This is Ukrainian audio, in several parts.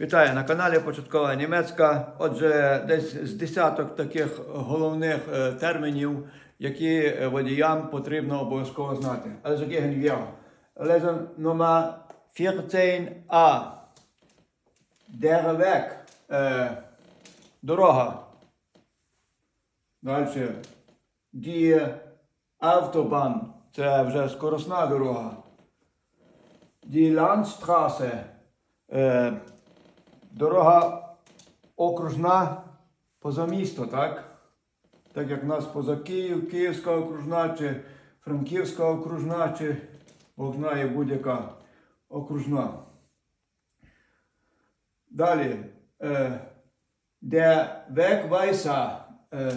Вітаю на каналі Початкова Німецька. Отже, десь з десяток таких головних е, термінів, які е, водіям потрібно обов'язково знати. Wir. Lesson 14a. Der Weg. Е, дорога. Далі. Die Autobahn. Це вже скоросна дорога. Die Landstraße. Дорога окружна поза місто, так? Так як в нас поза Київ, Київська окружна, чи Франківська окружна, чи Бог знає будь-яка окружна. Далі. Е, де Wegweiser, е,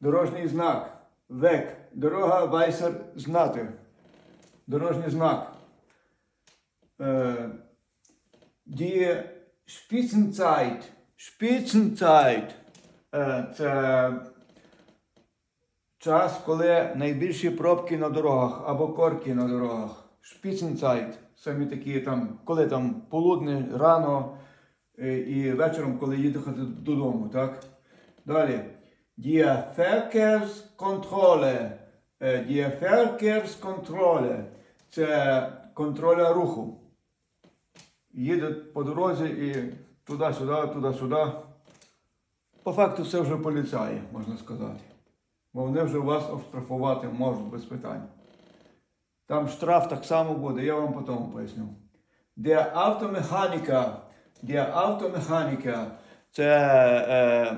дорожній знак. Weg, дорога, Weiser – знати. Дорожній знак. Е, Die Spitzenzeit. Spitzenzeit. Е, Це час, коли найбільші пробки на дорогах або корки на дорогах. Spitzenzeit. Самі такі там, коли там полудне, рано е, і вечором, коли їдете додому, так? Далі. Die Verkehrskontrolle. Die Verkehrskontrolle. Це контроля руху їдуть по дорозі і туди-сюди, туди-сюди. По факту це вже поліцаї, можна сказати. Бо вони вже вас оштрафувати можуть без питань. Там штраф так само буде, я вам потім поясню. Der Automechaniker, der Automechaniker – це е,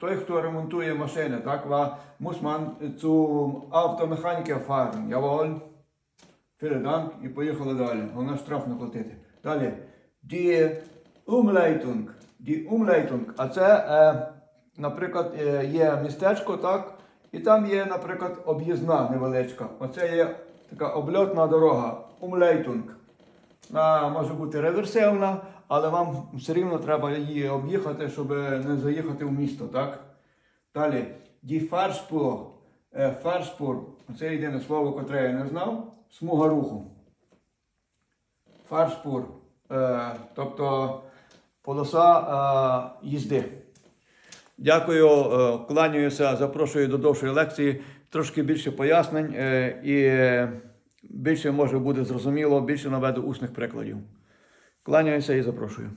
той, хто ремонтує машини, так? Ва, muss man zum Automechaniker fahren, jawohl. Vielen і поїхали далі. Головне штраф не платити. Далі. Die Umleitung. Die Umleitung. А це, е, наприклад, е, є містечко, так? І там є, наприклад, об'їзна невеличка. Оце є така обльотна дорога. Umleitung. Вона може бути реверсивна, але вам все рівно треба її об'їхати, щоб не заїхати в місто, так? Далі. Die Fahrspur. Fahrspur. Це єдине слово, котре я не знав. Смуга руху. Фаршпур. Е, тобто полоса е, їзди. Дякую, е, кланяюся, запрошую до довшої лекції. Трошки більше пояснень і більше може буде зрозуміло, більше наведу усних прикладів. Кланяюся і запрошую.